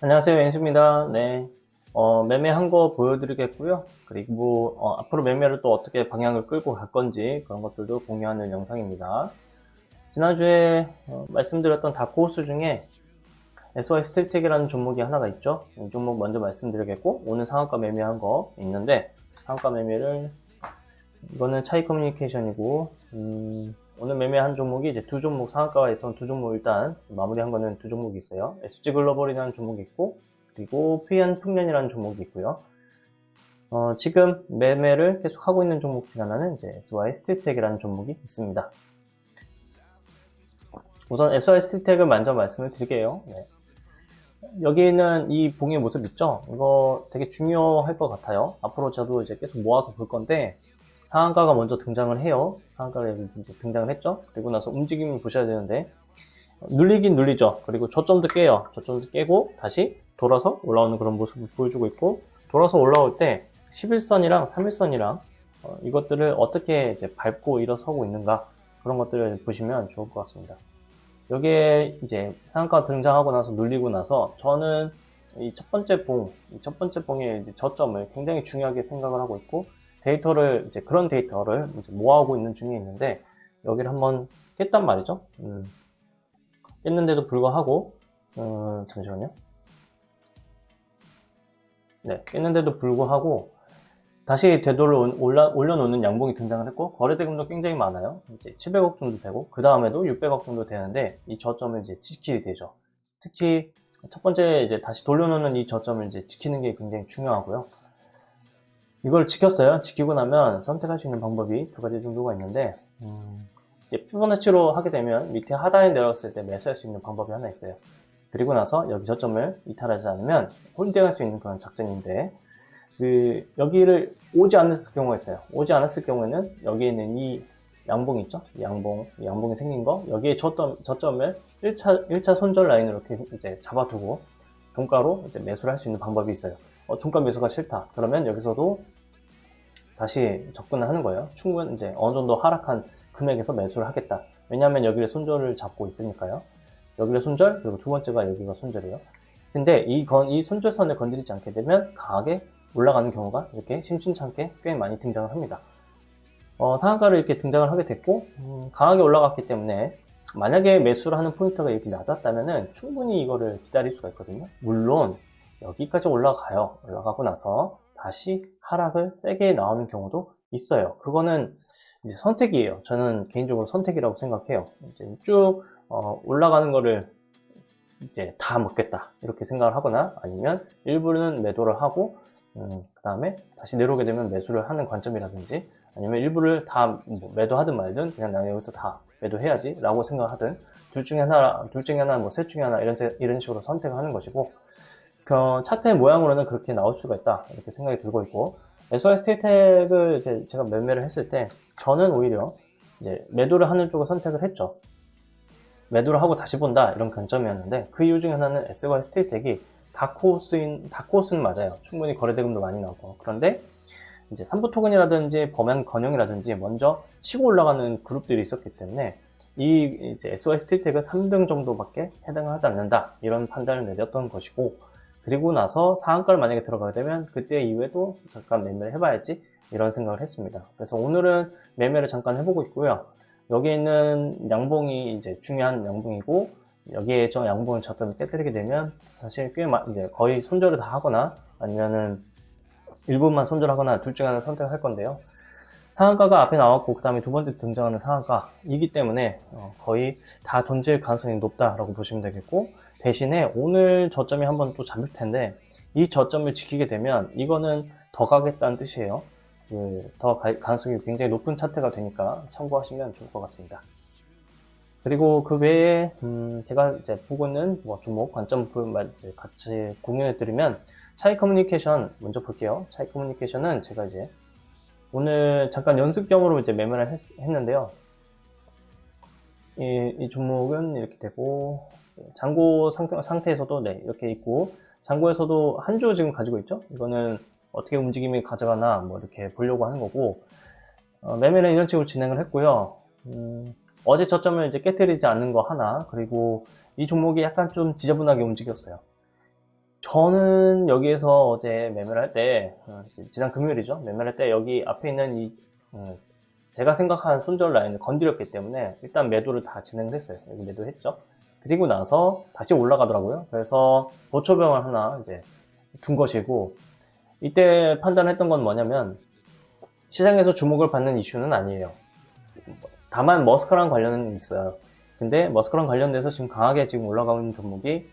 안녕하세요. 엔수입니다. 네. 어, 매매한 거 보여드리겠고요. 그리고 어, 앞으로 매매를 또 어떻게 방향을 끌고 갈 건지 그런 것들도 공유하는 영상입니다. 지난주에 어, 말씀드렸던 다크호스 중에 SY 스틸텍이라는 종목이 하나가 있죠. 이 종목 먼저 말씀드리겠고 오늘 상한가 매매한 거 있는데 상한가 매매를 이거는 차이 커뮤니케이션이고 음, 오늘 매매한 종목이 이제 두 종목 상한가가 있어서 두 종목 일단 마무리한 거는 두 종목이 있어요. SG 글로벌이라는 종목이 있고 그리고 피안 풍년이라는 종목이 있고요. 어, 지금 매매를 계속 하고 있는 종목 중 하나는 이제 SY 스틸텍이라는 종목이 있습니다. 우선 SY 스틸텍을 먼저 말씀을 드릴게요. 네. 여기는 이 봉의 모습 있죠? 이거 되게 중요할 것 같아요. 앞으로 저도 이제 계속 모아서 볼 건데 상한가가 먼저 등장을 해요. 상한가가 이제 등장을 했죠. 그리고 나서 움직임을 보셔야 되는데 눌리긴 눌리죠. 그리고 저점도 깨요. 저점도 깨고 다시 돌아서 올라오는 그런 모습을 보여주고 있고 돌아서 올라올 때 11선이랑 3일선이랑 어, 이것들을 어떻게 이제 밟고 일어서고 있는가 그런 것들을 보시면 좋을 것 같습니다. 여기에 이제 상한가 등장하고 나서 눌리고 나서 저는 이 첫 번째 봉, 이 첫 번째 봉의 저점을 굉장히 중요하게 생각을 하고 있고 데이터를 이제 그런 데이터를 이제 모아오고 있는 중에 있는데 여기를 한번 깼단 말이죠. 음, 깼는데도 불구하고 어, 잠시만요. 네, 깼는데도 불구하고 다시 되돌려 올라, 올려놓는 양봉이 등장을 했고 거래대금도 굉장히 많아요. 이제 700억 정도 되고 그 다음에도 600억 정도 되는데 이 저점을 이제 지키게 되죠. 특히 첫 번째 이제 다시 돌려놓는 이 저점을 이제 지키는 게 굉장히 중요하고요. 이걸 지켰어요. 지키고 나면 선택할 수 있는 방법이 두 가지 정도가 있는데 음, 이제 피보나치로 하게 되면 밑에 하단에 내려왔을 때 매수할 수 있는 방법이 하나 있어요. 그리고 나서 여기 저점을 이탈하지 않으면 홀딩할 수 있는 그런 작전인데 그 여기를 오지 않았을 경우가 있어요. 오지 않았을 경우에는 여기에 있는 이 양봉 있죠? 이 양봉, 이 양봉이 생긴 거 여기에 저점, 저점을 1차, 1차 손절 라인으로 이렇게 이제 잡아두고 종가로 이제 매수를 할 수 있는 방법이 있어요. 어, 종가 매수가 싫다. 그러면 여기서도 다시 접근을 하는 거예요. 충분 이제 어느 정도 하락한 금액에서 매수를 하겠다. 왜냐하면 여기를 손절을 잡고 있으니까요. 여기를 손절, 그리고 두 번째가 여기가 손절이에요. 근데 이, 건, 이 손절선을 건드리지 않게 되면 강하게 올라가는 경우가 이렇게 심심찮게 꽤 많이 등장을 합니다. 어, 상한가를 이렇게 등장을 하게 됐고, 음, 강하게 올라갔기 때문에 만약에 매수를 하는 포인트가 이렇게 낮았다면은 충분히 이거를 기다릴 수가 있거든요. 물론 여기까지 올라가요. 올라가고 나서 다시 하락을 세게 나오는 경우도 있어요. 그거는 이제 선택이에요. 저는 개인적으로 선택이라고 생각해요. 이제 쭉 어, 올라가는 거를 이제 다 먹겠다 이렇게 생각을 하거나 아니면 일부는 매도를 하고 음, 그 다음에 다시 내려오게 되면 매수를 하는 관점이라든지 아니면 일부를 다 뭐 매도하든 말든 그냥 나 여기서 다 매도해야지 라고 생각하든 둘 중에 하나 둘 중에 하나 뭐 셋 중에 하나 이런 이런 식으로 선택을 하는 것이고 그 차트의 모양으로는 그렇게 나올 수가 있다. 이렇게 생각이 들고 있고 SOS 스테이텍을 이제 제가 매매를 했을 때 저는 오히려 이제 매도를 하는 쪽을 선택을 했죠. 매도를 하고 다시 본다. 이런 관점이었는데 그 이유 중에 하나는 SY 스틸텍이 다크호스인 다크호스는 맞아요. 충분히 거래 대금도 많이 나오고. 그런데 이제 삼부 토큰이라든지 범행 건영이라든지 먼저 치고 올라가는 그룹들이 있었기 때문에 이 이제 SY 스틸텍은 3등 정도밖에 해당하지 않는다. 이런 판단을 내렸던 것이고 그리고 나서 상한가를 만약에 들어가게 되면 그때 이후에도 잠깐 매매를 해봐야지 이런 생각을 했습니다. 그래서 오늘은 매매를 잠깐 해보고 있고요. 여기 있는 양봉이 이제 중요한 양봉이고 여기에 저 양봉을 저점을 깨뜨리게 되면 사실 꽤 마, 이제 거의 손절을 다 하거나 아니면은 일부만 손절하거나 둘 중에 하나 선택을 할 건데요. 상한가가 앞에 나왔고 그 다음에 두 번째 등장하는 상한가이기 때문에 어, 거의 다 던질 가능성이 높다라고 보시면 되겠고 대신에 오늘 저점이 한번 또 잡힐 텐데 이 저점을 지키게 되면 이거는 더 가겠다는 뜻이에요. 그, 더 가능성이 굉장히 높은 차트가 되니까 참고하시면 좋을 것 같습니다. 그리고 그 외에 음, 제가 이제 보고 있는 뭐 종목 관점을 같이 공유해 드리면 차이 커뮤니케이션 먼저 볼게요. 차이 커뮤니케이션은 제가 이제 오늘 잠깐 연습경으로 이제 매매를 했, 는데요 이, 이, 종목은 이렇게 되고 장고 상태, 상태 에서도 네 이렇게 있고 장고에서도 한 주 지금 가지고 있죠. 이거는 어떻게 움직임이 가져가나 뭐 이렇게 보려고 하는 거고 어, 매매는 이런 식으로 진행을 했고요. 음, 어제 저점을 이제 깨뜨리지 않는 거 하나 그리고 이 종목이 약간 좀 지저분하게 움직였어요. 저는 여기에서 어제 매매를 할 때, 어, 지난 금요일이죠. 매매를 할 때 여기 앞에 있는 이, 음, 제가 생각한 손절 라인을 건드렸기 때문에 일단 매도를 다 진행을 했어요. 여기 매도했죠. 그리고 나서 다시 올라가더라고요. 그래서 보초병을 하나 이제 둔 것이고, 이때 판단했던 건 뭐냐면, 시장에서 주목을 받는 이슈는 아니에요. 다만 머스크랑 관련은 있어요. 근데 머스크랑 관련돼서 지금 강하게 지금 올라가고 있는 종목이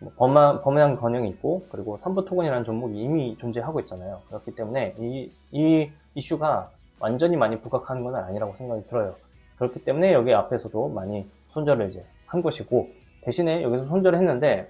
뭐 범한, 범양 건영이 있고 그리고 삼부토건이라는 종목이 이미 존재하고 있잖아요. 그렇기 때문에 이, 이 이슈가 완전히 많이 부각하는 건 아니라고 생각이 들어요. 그렇기 때문에 여기 앞에서도 많이 손절을 이제 한 것이고 대신에 여기서 손절을 했는데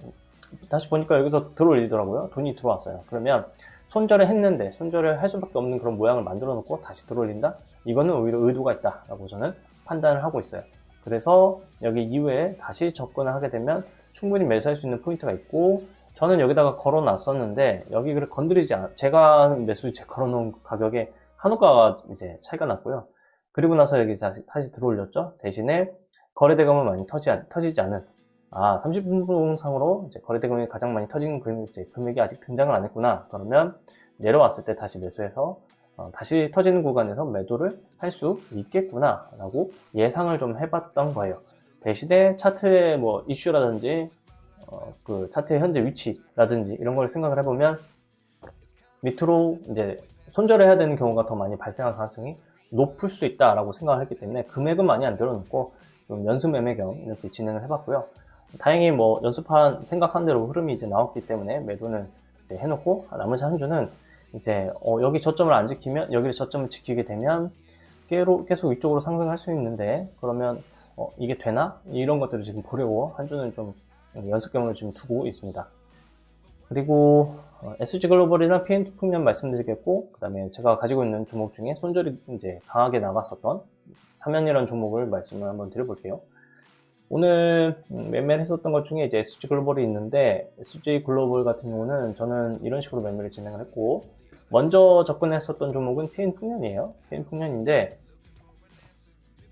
다시 보니까 여기서 들어올리더라고요. 돈이 들어왔어요. 그러면 손절을 했는데 손절을 할 수밖에 없는 그런 모양을 만들어 놓고 다시 들어올린다? 이거는 오히려 의도가 있다라고 저는 판단을 하고 있어요. 그래서 여기 이후에 다시 접근을 하게 되면 충분히 매수할 수 있는 포인트가 있고 저는 여기다가 걸어 놨었는데 여기 그래 건드리지 않아 제가 매수 제 걸어 놓은 가격에 한우가가 이제 차이가 났고요. 그리고 나서 여기 다시, 다시 들어올렸죠. 대신에 거래대금은 많이 터지, 않- 터지지 않은 아 30분 상으로 이제 거래대금이 가장 많이 터진 금, 이제 금액이 아직 등장을 안 했구나. 그러면 내려왔을 때 다시 매수해서 어, 다시 터지는 구간에서 매도를 할 수 있겠구나 라고 예상을 좀 해봤던 거예요. 대신에 차트의 뭐 이슈라든지 어, 그 차트의 현재 위치라든지 이런 걸 생각을 해보면 밑으로 이제 손절을 해야 되는 경우가 더 많이 발생할 가능성이 높을 수 있다라고 생각을 했기 때문에 금액은 많이 안 들어놓고 좀 연습 매매 겸 이렇게 진행을 해봤고요. 다행히 뭐 연습한 생각한 대로 흐름이 이제 나왔기 때문에 매도는 이제 해놓고 나머지 한 주는 이제 어, 여기 저점을 안 지키면 여기를 저점을 지키게 되면 계속 이쪽으로 상승할 수 있는데 그러면 어, 이게 되나 이런 것들을 지금 보려고 한 주는 좀 연습 경험을 지금 두고 있습니다. 그리고 어, SG 글로벌이나 PN 풍년 말씀드리겠고 그 다음에 제가 가지고 있는 종목 중에 손절이 이제 강하게 나갔었던 사면이라는 종목을 말씀을 한번 드려볼게요. 오늘 음, 매매를 했었던 것 중에 이제 SG 글로벌이 있는데 SG 글로벌 같은 경우는 저는 이런 식으로 매매를 진행을 했고 먼저 접근했었던 종목은 PN 풍년이에요. PN 풍년인데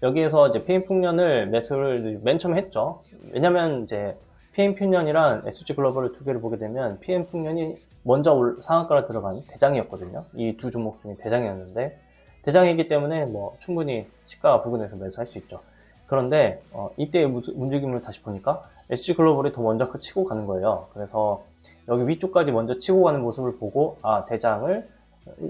여기에서 이제 PN 풍년을 매수를 맨 처음 했죠. 왜냐면 이제 PM 풍년이랑 SG 글로벌을 두 개를 보게 되면 PM 풍년이 먼저 올- 상한가로 들어간 대장이었거든요. 이 두 종목 중에 대장이었는데 대장이기 때문에 뭐 충분히 시가가 부근에서 매수할 수 있죠. 그런데 어, 이때의 무- 움직임을 다시 보니까 SG 글로벌이 더 먼저 그 치고 가는 거예요. 그래서 여기 위쪽까지 먼저 치고 가는 모습을 보고 아 대장을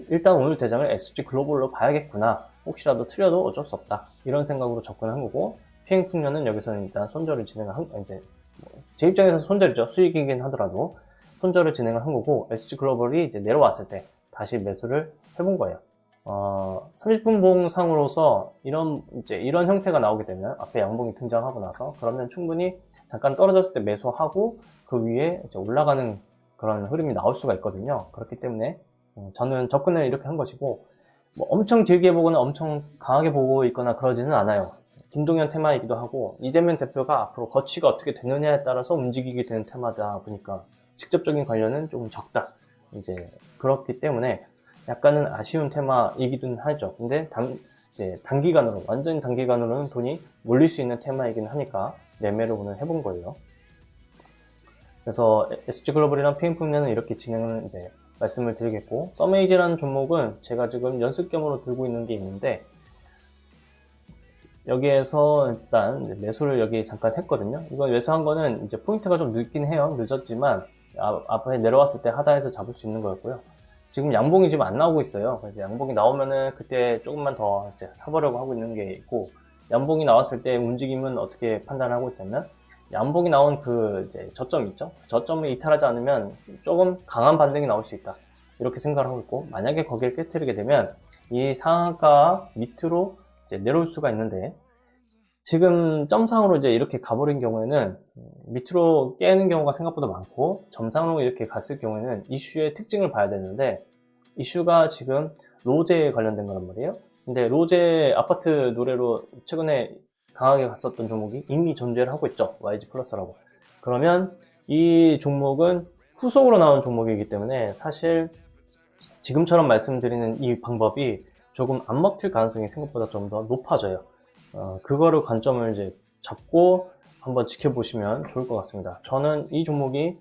일단 오늘 대장을 SG 글로벌로 봐야겠구나. 혹시라도 틀려도 어쩔 수 없다. 이런 생각으로 접근한 거고 피행 풍년은 여기서는 일단 손절을 진행한 이제 뭐제 입장에서 손절이죠. 수익이긴 하더라도 손절을 진행을 한 거고 SG 글로벌이 이제 내려왔을 때 다시 매수를 해본 거예요. 어, 30분 봉상으로서 이런 이제 이런 형태가 나오게 되면 앞에 양봉이 등장하고 나서 그러면 충분히 잠깐 떨어졌을 때 매수하고 그 위에 이제 올라가는 그런 흐름이 나올 수가 있거든요. 그렇기 때문에 음, 저는 접근을 이렇게 한 것이고 뭐 엄청 길게 보거나 엄청 강하게 보고 있거나 그러지는 않아요. 김동연 테마이기도 하고 이재명 대표가 앞으로 거취가 어떻게 되느냐에 따라서 움직이게 되는 테마다 보니까 직접적인 관련은 조금 적다. 이제 그렇기 때문에 약간은 아쉬운 테마이기도 하죠. 근데 단, 이제 단기간으로 완전히 단기간으로는 돈이 몰릴 수 있는 테마이긴 하니까 매매를 오늘 해본 거예요. 그래서 SG 글로벌이랑 풍년은 이렇게 진행을 이제 말씀을 드리겠고 서메이지라는 종목은 제가 지금 연습 겸으로 들고 있는 게 있는데 여기에서 일단 매수를 여기 잠깐 했거든요. 이거 매수한 거는 이제 포인트가 좀 늦긴 해요. 늦었지만 아, 앞에 내려왔을 때 하단에서 잡을 수 있는 거였고요. 지금 양봉이 지금 안 나오고 있어요. 그래서 양봉이 나오면은 그때 조금만 더 사보려고 하고 있는 게 있고 양봉이 나왔을 때 움직임은 어떻게 판단하고 있냐면 양봉이 나온 그 이제 저점 있죠. 저점을 이탈하지 않으면 조금 강한 반등이 나올 수 있다. 이렇게 생각을 하고 있고 만약에 거기를 깨뜨리게 되면 이 상한가 밑으로 이제 내려올 수가 있는데 지금 점상으로 이제 이렇게 가버린 경우에는 음, 밑으로 깨는 경우가 생각보다 많고 점상으로 이렇게 갔을 경우에는 이슈의 특징을 봐야 되는데 이슈가 지금 로제에 관련된 거란 말이에요. 근데 로제 아파트 노래로 최근에 강하게 갔었던 종목이 이미 존재를 하고 있죠. YG 플러스라고. 그러면 이 종목은 후속으로 나온 종목이기 때문에 사실 지금처럼 말씀드리는 이 방법이 조금 안 먹힐 가능성이 생각보다 좀 더 높아져요. 어, 그거를 관점을 이제 잡고 한번 지켜보시면 좋을 것 같습니다. 저는 이 종목이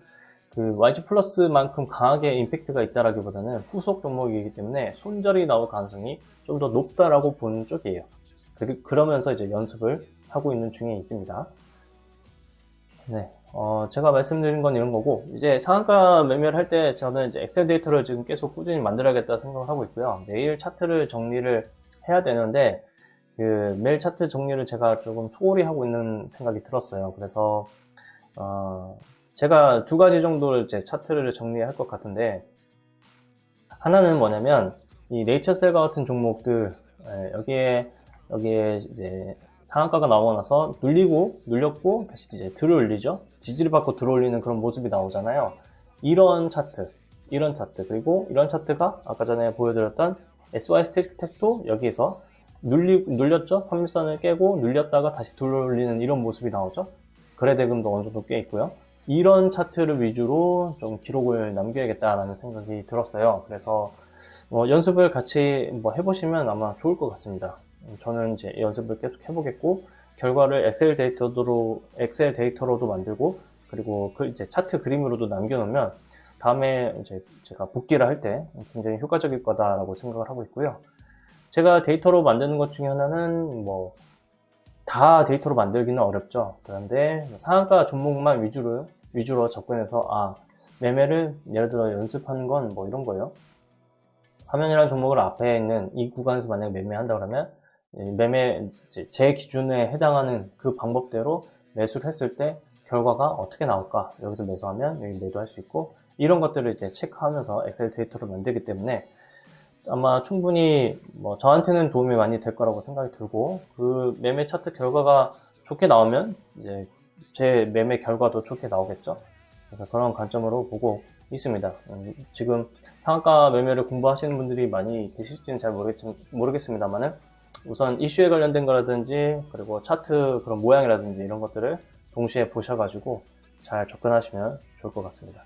그 YG 플러스만큼 강하게 임팩트가 있다라기보다는 후속 종목이기 때문에 손절이 나올 가능성이 좀 더 높다라고 보는 쪽이에요. 그, 그러면서 이제 연습을 하고 있는 중에 있습니다. 네, 어, 제가 말씀드린 건 이런 거고, 이제 상한가 매매를 할 때 저는 이제 엑셀 데이터를 지금 계속 꾸준히 만들어야겠다 생각을 하고 있고요. 매일 차트를 정리를 해야 되는데, 그 매일 차트 정리를 제가 조금 소홀히 하고 있는 생각이 들었어요. 그래서, 어, 제가 두 가지 정도를 이제 차트를 정리할 것 같은데, 하나는 뭐냐면, 이 네이처셀과 같은 종목들, 예, 여기에, 여기에 이제 상한가가 나오고 나서 눌리고, 눌렸고, 다시 이제 들어올리죠? 지지를 받고 들어올리는 그런 모습이 나오잖아요. 이런 차트, 이런 차트, 그리고 이런 차트가 아까 전에 보여드렸던 SY 스택도 여기에서 눌리, 눌렸죠? 3일선을 깨고 눌렸다가 다시 들어올리는 이런 모습이 나오죠? 거래대금도 어느 정도 꽤 있고요. 이런 차트를 위주로 좀 기록을 남겨야겠다라는 생각이 들었어요. 그래서 뭐 연습을 같이 뭐 해보시면 아마 좋을 것 같습니다. 음, 저는 이제 연습을 계속 해보겠고 결과를 엑셀 데이터로 엑셀 데이터로도 만들고 그리고 그 이제 차트 그림으로도 남겨놓으면 다음에 이제 제가 복귀를 할 때 굉장히 효과적일 거다라고 생각을 하고 있고요. 제가 데이터로 만드는 것 중에 하나는 뭐 다 데이터로 만들기는 어렵죠. 그런데 상한가 종목만 위주로 위주로 접근해서 아 매매를 예를 들어 연습하는 건 뭐 이런 거예요. 사면이라는 종목을 앞에 있는 이 구간에서 만약에 매매한다 그러면 이 매매 제 기준에 해당하는 그 방법대로 매수를 했을 때 결과가 어떻게 나올까 여기서 매수하면 여기 매도할 수 있고 이런 것들을 이제 체크하면서 엑셀 데이터로 만들기 때문에 아마 충분히 뭐 저한테는 도움이 많이 될 거라고 생각이 들고 그 매매 차트 결과가 좋게 나오면 이제 제 매매 결과도 좋게 나오겠죠. 그래서 그런 관점으로 보고 있습니다. 음, 지금 상한가 매매를 공부하시는 분들이 많이 계실지는 잘 모르겠, 모르겠습니다만은 우선 이슈에 관련된 거라든지 그리고 차트 그런 모양이라든지 이런 것들을 동시에 보셔가지고 잘 접근하시면 좋을 것 같습니다.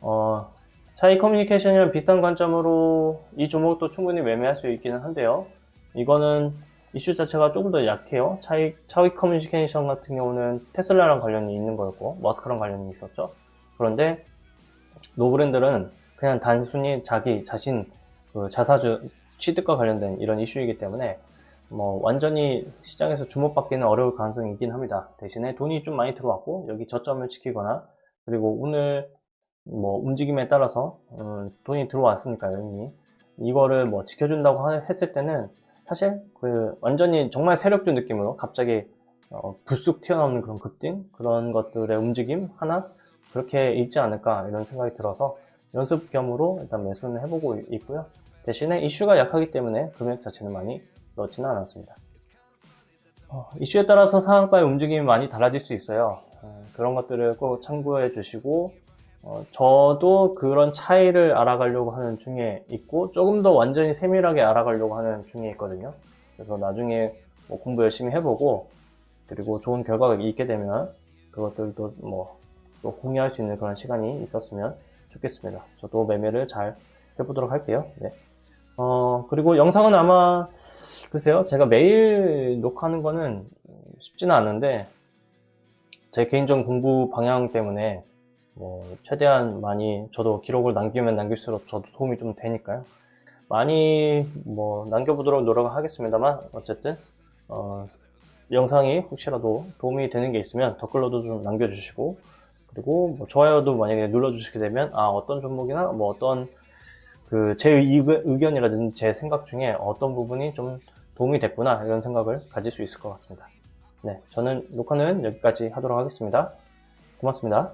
어, 차이 커뮤니케이션이랑 비슷한 관점으로 이 종목도 충분히 매매할 수 있기는 한데요. 이거는 이슈 자체가 조금 더 약해요. 차이, 차이 커뮤니케이션 같은 경우는 테슬라랑 관련이 있는 거였고, 머스크랑 관련이 있었죠. 그런데 노브랜드는 그냥 단순히 자기 자신 그 자사주 취득과 관련된 이런 이슈이기 때문에 뭐 완전히 시장에서 주목받기는 어려울 가능성이 있긴 합니다. 대신에 돈이 좀 많이 들어왔고 여기 저점을 지키거나 그리고 오늘 뭐 움직임에 따라서 음, 돈이 들어왔으니까요 이미 이거를 뭐 지켜준다고 하- 했을 때는 사실 그 완전히 정말 세력주 느낌으로 갑자기 어, 불쑥 튀어나오는 그런 급등 그런 것들의 움직임 하나 그렇게 있지 않을까 이런 생각이 들어서 연습 겸으로 일단 매수는 해보고 있고요. 대신에 이슈가 약하기 때문에 금액 자체는 많이 넣지는 않았습니다. 어, 이슈에 따라서 상한가의 움직임이 많이 달라질 수 있어요. 어, 그런 것들을 꼭 참고해 주시고 어, 저도 그런 차이를 알아가려고 하는 중에 있고 조금 더 완전히 세밀하게 알아가려고 하는 중에 있거든요. 그래서 나중에 뭐 공부 열심히 해보고 그리고 좋은 결과가 있게 되면 그것들도 뭐 또 공유할 수 있는 그런 시간이 있었으면 좋겠습니다. 저도 매매를 잘 해보도록 할게요. 네. 어, 그리고 영상은 아마, 글쎄요, 제가 매일 녹화하는 거는 쉽지는 않은데, 제 개인적 공부 방향 때문에, 뭐, 최대한 많이, 저도 기록을 남기면 남길수록 저도 도움이 좀 되니까요. 많이, 뭐, 남겨보도록 노력하겠습니다만, 어쨌든, 어, 영상이 혹시라도 도움이 되는 게 있으면 댓글로도 좀 남겨주시고, 그리고 뭐 좋아요도 만약에 눌러주시게 되면, 아, 어떤 종목이나 뭐 어떤 그 제 의견이라든지 제 생각 중에 어떤 부분이 좀 도움이 됐구나 이런 생각을 가질 수 있을 것 같습니다. 네, 저는 녹화는 여기까지 하도록 하겠습니다. 고맙습니다.